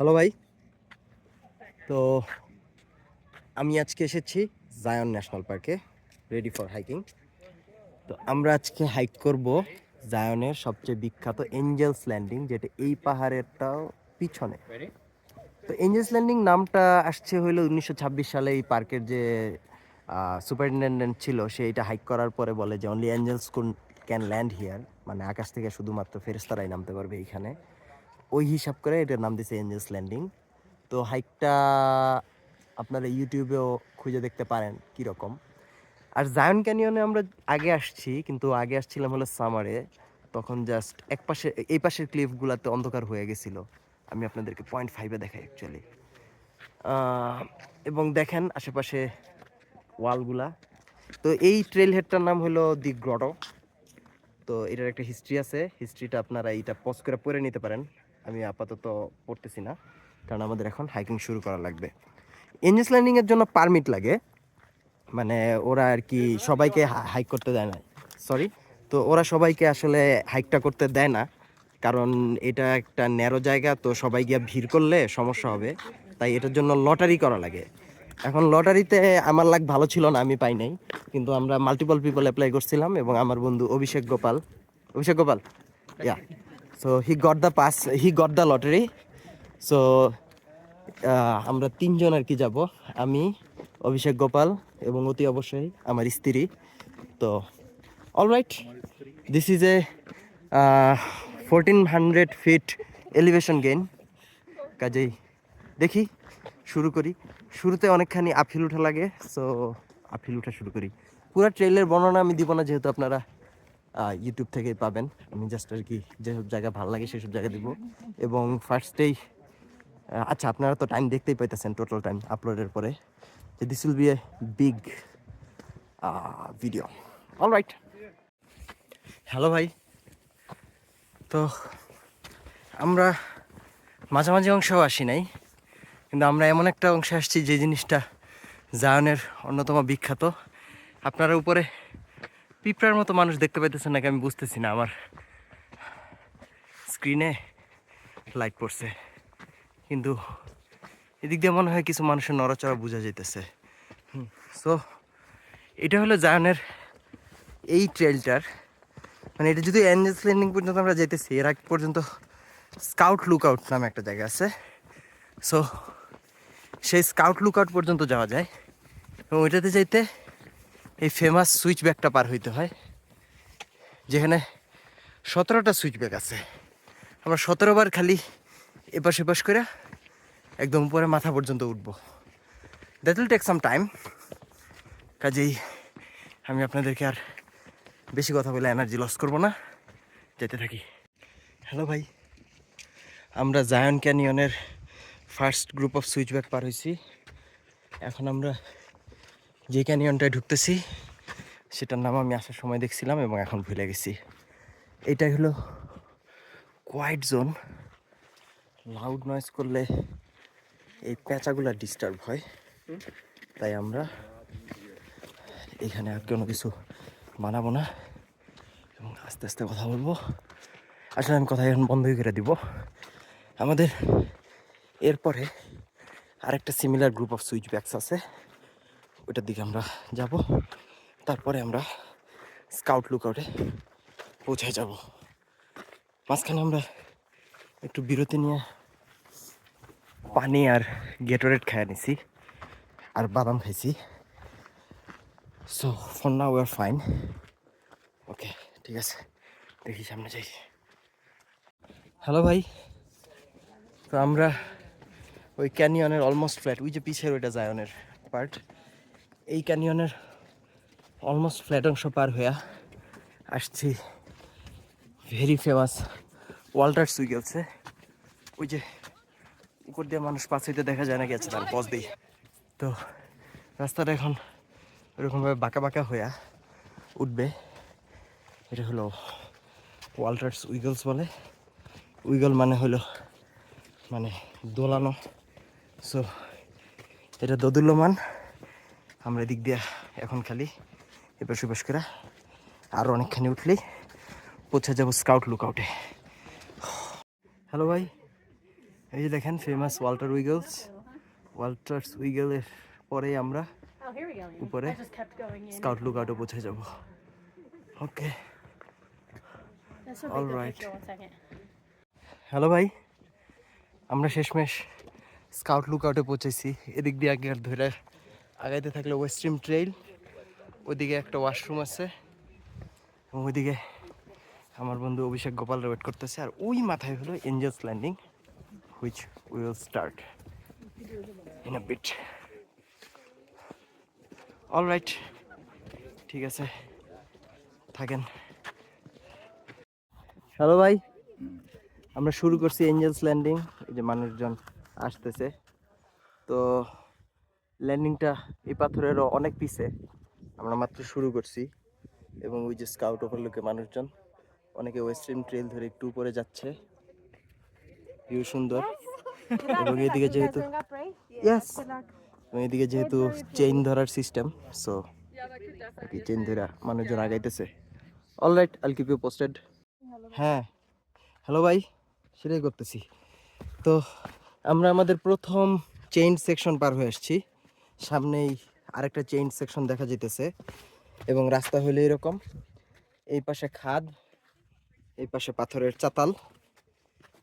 Hello ভাই। তো আমি আজকে এসেছি জায়ন ন্যাশনাল পার্কে রেডি ফর হাইকিং তো আমরা আজকে হাইক করব জায়নের সবচেয়ে বিখ্যাত এঞ্জেলস ল্যান্ডিং যেটা এই পাহাড়েরটাও পিছনে। তো এঞ্জেলস ল্যান্ডিং নামটা আসছে হইল উনিশশো ছাব্বিশ সালে এই পার্কের যে সুপারিনটেন্ডেন্ট ছিল সে এটা হাইক করার পরে বলে যে only angels can land here মানে আকাশ থেকে শুধুমাত্র ফেরেস্তারাই নামতে পারবে এইখানে। ওই হিসাব করে এটার নাম দিয়েছে এঞ্জেলস ল্যান্ডিং তো হাইকটা আপনারা ইউটিউবেও খুঁজে দেখতে পারেন কীরকম। আর জায়ন ক্যানিয়নে আমরা আগে আসছি, কিন্তু আগে আসছিলাম হলো সামারে তখন জাস্ট এক পাশে, এই পাশের ক্লিফগুলোতে অন্ধকার হয়ে গেছিল। আমি আপনাদেরকে পয়েন্ট ফাইভে দেখাই অ্যাকচুয়ালি এবং দেখেন আশেপাশে ওয়ালগুলা তো এই ট্রেল হেডটার নাম হলো দি গ্রটো তো এটার একটা হিস্ট্রি আছে। হিস্ট্রিটা আপনারা এইটা পজ করে পড়ে নিতে পারেন। আমি আপাতত পড়তেছি না, কারণ আমাদের এখন হাইকিং শুরু করা লাগবে। এনজিস ল্যান্ডিংয়ের জন্য পারমিট লাগে। মানে ওরা আর কি সবাইকে হাইক করতে দেয় না। সরি তো ওরা সবাইকে আসলে হাইকটা করতে দেয় না, কারণ এটা একটা ন্যারো জায়গা, তো সবাই গিয়ে ভিড় করলে সমস্যা হবে। তাই এটার জন্য লটারি করা লাগে। এখন লটারিতে আমার লাগ ভালো ছিল না, আমি পাই নাই। কিন্তু আমরা মাল্টিপল পিপল অ্যাপ্লাই করছিলাম এবং আমার বন্ধু Abhishek Gopal. Abhishek Gopal? Yeah so he got the pass he got the lottery so আমরা তিনজন আর কি যাব, আমি, অভিষেক গোপাল এবং অতি অবশ্যই আমার স্ত্রী। তো alright this is a fourteen hundred feet elevation gain কাজেই দেখি, শুরু করি। শুরুতে অনেকখানি আফিল উঠা লাগে সো আফিল উঠা শুরু করি। পুরো ট্রেলের বর্ণনা আমি দিব না, যেহেতু আপনারা ইউটিউব থেকেই পাবেন। আমি জাস্ট আর কি যেসব জায়গা ভালো লাগে সেসব জায়গা দিব। এবং ফার্স্টেই আচ্ছা আপনারা তো টাইম দেখতেই পাইতেছেন টোটাল টাইম আপলোডের পরে। যে this will be a big video all right hello ভাই। তো আমরা মাঝামাঝি অংশেও আসি নাই, কিন্তু আমরা এমন একটা অংশে আসছি যে জিনিসটা জায়নের অন্যতম বিখ্যাত। আপনারা উপরে পিঁপড়ার মতো মানুষ দেখতে পাইতেছেন নাকি আমি বুঝতেছি না আমার। স্ক্রিনে লাইট পড়ছে। কিন্তু এদিক দিয়ে মনে হয় কিছু মানুষের নড়াচড়া বোঝা যাইতেছে। সো এটা হলো জায়নের এই ট্রেলটার মানে এটা যদি অ্যাঞ্জেলস ল্যান্ডিং পর্যন্ত আমরা যাইতেছি, এর আগ পর্যন্ত স্কাউট লুকআউট নামে একটা জায়গা আছে। সো সেই স্কাউট লুকআউট পর্যন্ত যাওয়া যায়। এবং ওইটাতে যাইতে এই ফেমাস সুইচ ব্যাগটা পার হইতে হয়। যেখানে সতেরোটা সুইচ ব্যাগ আছে। আমরা সতেরো বার খালি এপাশ এপাশ করে একদম উপরে মাথা পর্যন্ত উঠব। That will take some time কাজেই আমি আপনাদেরকে আর বেশি কথা বলে এনার্জি লস করব না। যেতে থাকি। হ্যালো ভাই। আমরা জায়ন ক্যানিয়নের first group of switchback পার হয়েছি এখন আমরা যে ক্যানিয়নটায় ঢুকতেছি, সেটার নাম আমি আসার সময় দেখছিলাম এবং এখন ভুলে গেছি। এটাই হলো কোয়াইট জোন লাউড নয়েজ করলে এই পেঁচাগুলো ডিস্টার্ব হয়। তাই আমরা এখানে আর কোনো কিছু মানাবো না এবং আস্তে আস্তে কথা বলব। আসলে আমি কথা এখন বন্ধই করে দিব। আমাদের এরপরে আরেকটা similar group of switchbacks আছে। ওইটার দিকে আমরা যাব। তারপরে আমরা স্কাউট লুকআউটে পৌঁছায় যাব। মাঝখানে আমরা একটু বিরতি নিয়ে পানি আর গেটোরেট খাইয়া নিছি আর বাদাম খাইছি। So for now are fine okay ঠিক আছে। দেখি সামনে যাই। হ্যালো ভাই। তো আমরা ওই ক্যানিয়নের অলমোস্ট ফ্ল্যাট ওই যে পিছের ওইটা জায়নের পার্ট এই ক্যানিয়নের অলমোস্ট ফ্ল্যাট অংশ পার হইয়া আসছি ভেরি ফেমাস ওয়াল্টার সুইগেলসে ওই যে উপর দিয়ে মানুষ পাশ দেখা যায় না গেছে তার পথ দিয়ে তো রাস্তাটা এখন এরকমভাবে বাঁকা বাঁকা হইয়া উঠবে। এটা হলো ওয়াল্টার্স উইগলস বলে। উইগল মানে হলো মানে দোলানো। সো এটা দোদুল্যমান। আমরা এদিক দিয়ে এখন খালি এপাশ ওপাশ করে আরও অনেকখানি উঠলেই পৌঁছে যাব স্কাউট লুকআউটে হ্যালো ভাই এই যে দেখেন ফেমাস ওয়াল্টার উইগলস ওয়াল্টার উইগলের পরে আমরা Oh. উপরে. স্কাউট লুক আউটে পৌঁছে যাব ওকে second. হ্যালো ভাই আমরা শেষমেশ স্কাউট লুক আউটে পৌঁছেছি এদিক দিয়ে আগে আর ধরে আগাইতে থাকলে ওয়েস্ট্রিম ট্রেইল ওইদিকে একটা ওয়াশরুম আছে, এবং ওইদিকে আমার বন্ধু অভিষেক গোপাল ওয়েট করতেছে, আর ওই মাথায় হলো Angels Landing which will start in a bit all right ঠিক আছে, থাকেন। হ্যালো ভাই, আমরা শুরু করছি এঞ্জেলস ল্যান্ডিং এই যে মানুষজন আসতেছে। তো ল্যান্ডিংটা এই পাথরেরও অনেক পিছে। আমরা মাত্র শুরু করছি এবং ওই যে স্কাউট ওভারলোকে মানুষজন, অনেকে ওয়েস্টার্ন ট্রেল ধরে একটু উপরে যাচ্ছে। ভিউ সুন্দর। এবং এদিকে যেহেতু এবং এদিকে যেহেতু চেইন ধরার সিস্টেম সো কি চেইন ধরা মানুষজন আগাইতেছে। All right I'll keep you posted হ্যাঁ। হ্যালো ভাই, সেটাই করতেছি। তো আমরা আমাদের প্রথম চেইন সেকশন পার হয়ে আসছি। সামনেই আরেকটা চেইন সেকশন দেখা যেতেছে এবং রাস্তা হলো এরকম। এই পাশে খাদ, এই পাশে পাথরের চাতাল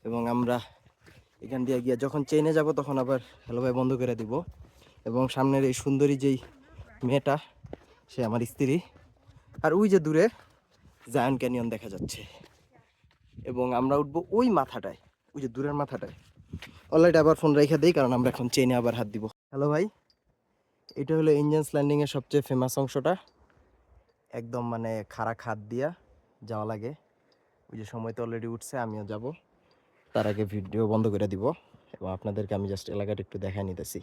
এবং আমরা এখান দিয়ে গিয়ে যখন চেইনে যাব তখন আবার হ্যালো ভাই বন্ধ করে দিব এবং সামনের এই সুন্দরী যেই মেয়েটা, সে আমার স্ত্রী। আর ওই যে দূরে জায়ান ক্যানিয়ন দেখা যাচ্ছে এবং আমরা উঠবো ওই মাথাটায়, ওই যে দূরের মাথাটায়। অলরেডি আবার ফোন রেখে দিই কারণ আমরা এখন চেনে আবার হাত দিব। হ্যালো ভাই? এটা হলো ইঞ্জিনস ল্যান্ডিং এর সবচেয়ে ফেমাস অংশটা। একদম মানে খাড়া খাদ দিয়া যাওয়া লাগে। ওই যে সময় তো অলরেডি উঠছে, আমিও যাব। তার আগে ভিডিও বন্ধ করে দিব এবং আপনাদেরকে আমি জাস্ট এলাকাটা একটু দেখাই নিতেছি।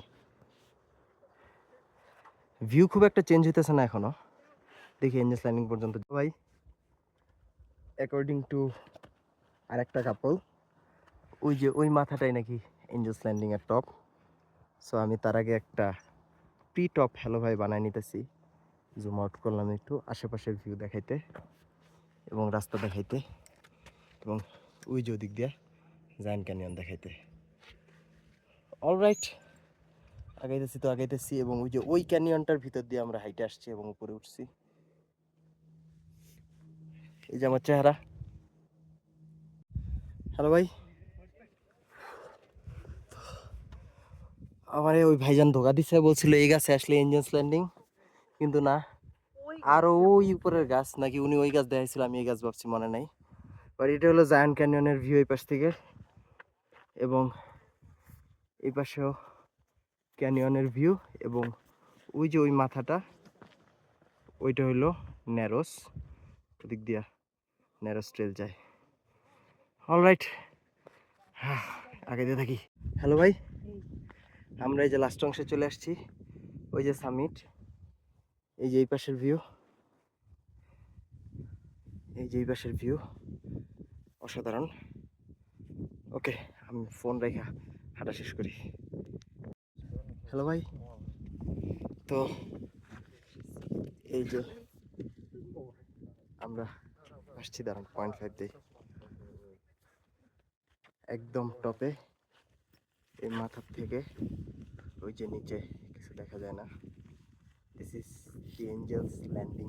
ভিউ খুব একটা চেঞ্জ হইতেছে না এখনও। দেখি এঞ্জেলস ল্যান্ডিং পর্যন্ত ভাই অ্যাকর্ডিং টু আরেকটা কাপল ওই যে ওই মাথাটাই নাকি এঞ্জেলস ল্যান্ডিং এর টপ সো আমি তার আগে একটা প্রি টপ হ্যালো ভাই বানাই নিতেছি। জুম আউট করলাম একটু, আশেপাশের ভিউ দেখাইতে এবং রাস্তা দেখাইতে এবং ওই যে ওদিক দিয়ে জায়ান ক্যানিয়ন দেখাইতে। অল রাইট আগাইতেছি তো আগাইতেছি এবং ওই যে ওই ক্যানিয়নটার ভিতর দিয়ে আমরা হাইটে আসছি এবং উপরে উঠছি। এই যে আমার চেহারা। হ্যালো ভাই। আমারে ওই ভাইজান ধোকা দিছে বলছিল এই গাছে আসলে ইঞ্জিনস ল্যান্ডিং কিন্তু না। আরও ওই উপরের গাছ নাকি উনি ওই গাছ দেখাইছিল আমি এই গাছ ভাবছি মনে নাই। বাট এটা হলো জায়ান ক্যানিয়নের ভিউ এই পাশ থেকে। এবং এই পাশেও ক্যানিয়নের ভিউ এবং ওই যে ওই মাথাটা ওইটা হইল ন্যারোস ওদিক দিয়া ন্যারোস ট্রেল যায়। অলরাইট হ্যাঁ আগে দিয়ে থাকি। হ্যালো ভাই। আমরা এই যে লাস্ট অংশে চলে আসছি, ওই যে সামিট এই যে এই পাশের ভিউ এই যে এই পাশের ভিউ অসাধারণ। ওকে আমি ফোন রেখা হাঁটা শেষ করি। হ্যালো ভাই। তো, এই যে আমরা আসছি, দাঁড়ান পয়েন্ট ফাইভ দিই। একদম টপে এই মাথার থেকে। ওই যে নিচে, কিছু দেখা যায় না। This is the Angels Landing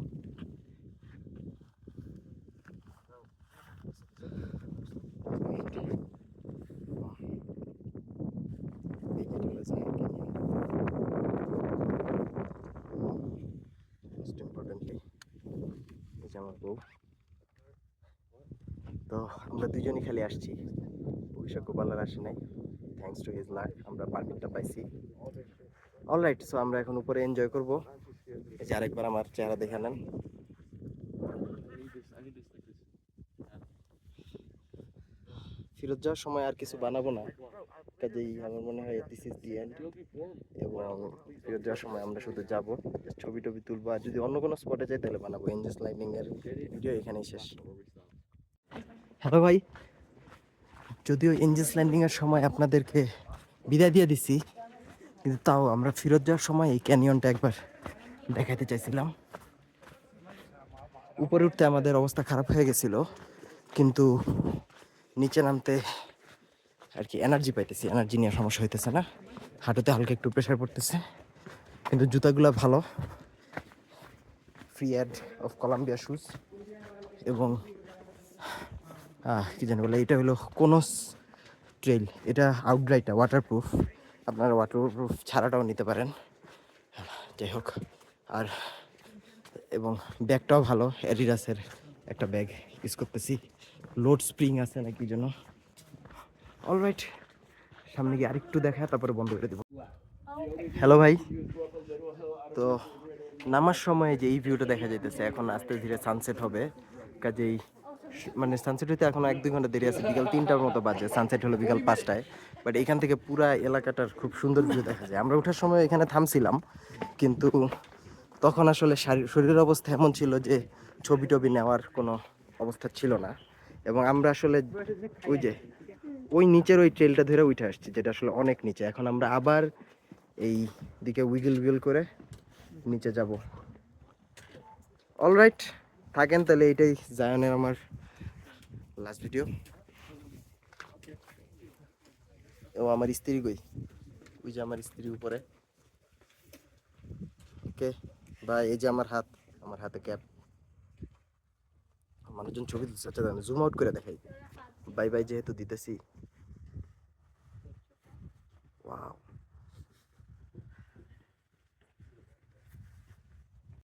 যে আমার বউ। তো আমরা দুজনই খালি আসছি। অভিষেক গোপালার আসে নাই। থ্যাঙ্কস টু হিজ লাক আমরা পারমিটটা পাইছি। অলরাইট সো আমরা এখন উপরে এনজয় করব। এই যে আরেকবার আমার চেহারা দেখে নেন। ফেরত যাওয়ার সময় আর কিছু বানাবো না। কাজেই আমার মনে হয় দিস ইজ দি এন্ড এবং ফেরত যাওয়ার সময় আমরা শুধু যাব। ছবি টবি তুলবো। আর যদি অন্য কোনো স্পটে যাই, তাহলে বানাবো। এনজেস লাইনিং এর ভিডিও এখানেই শেষ। হ্যালো ভাই। যদিও এঞ্জেলস ল্যান্ডিং এর সময় আপনাদেরকে বিদায় দিয়ে দিছি, কিন্তু তাও আমরা ফেরত যাওয়ার সময় এই ক্যানিয়নটা একবার দেখাতে চাইছিলাম। উপরে উঠতে আমাদের অবস্থা খারাপ হয়ে গেছিল, কিন্তু নিচে নামতে আর কি এনার্জি পাইতেছি এনার্জি নিয়ে সমস্যা হইতেছে না। হাঁটুতে হালকা একটু প্রেশার পড়তেছে, কিন্তু জুতাগুলো ভালো free ad of Columbia shoes এবং কি জানি বলে, এটা হলো কোনস ট্রেল এটা আউটড্রাইটা ওয়াটারপ্রুফ আপনারা ওয়াটারপ্রুফ ছাড়াটাও নিতে পারেন। যাই হোক, আর এবং ব্যাগটাও ভালো, অ্যাডিডাসের একটা ব্যাগ ইউজ করতেছি। লোড স্প্রিং আছে নাকি জন্য অলরাইট সামনে গিয়ে আরেকটু দেখা তারপরে বন্ধ করে দেবো। হ্যালো ভাই। তো নামার সময় যে এই ভিউটা দেখা যাইতেছে, এখন আস্তে ধীরে সানসেট হবে। কাজেই মানে সানসেট হইতে এখন এক দুই ঘণ্টা দেরি আছে। বিকাল তিনটার মতো বাজে। সানসেট হলো বিকাল পাঁচটায়। বাট এখান থেকে পুরা এলাকাটার খুব সুন্দর ভিউ দেখা যায়। আমরা ওঠার সময় এখানে থামছিলাম, কিন্তু তখন আসলে শারী- শরীরের অবস্থা এমন ছিল যে ছবি টবি নেওয়ার কোনো অবস্থা ছিল না। এবং আমরা আসলে ওই যে, ওই নিচের ওই ট্রেলটা ধরে উঠে আসছি, যেটা আসলে অনেক নিচে। এখন আমরা আবার এই দিকে উইগল উইগল করে নিচে যাব। অলরাইট থাকেন, তাহলে এইটাই জায়নের আমার লাস্ট ভিডিও ও আমার স্ত্রী কই? ওই যে আমার স্ত্রী উপরে। ওকে বা এই যে আমার হাত, আমার হাতে ক্যাপ। মানুষজন ছবি তুলছে আচ্ছা জুম আউট করে দেখাই। বাই বাই যেহেতু দিতেছি। ওয়াও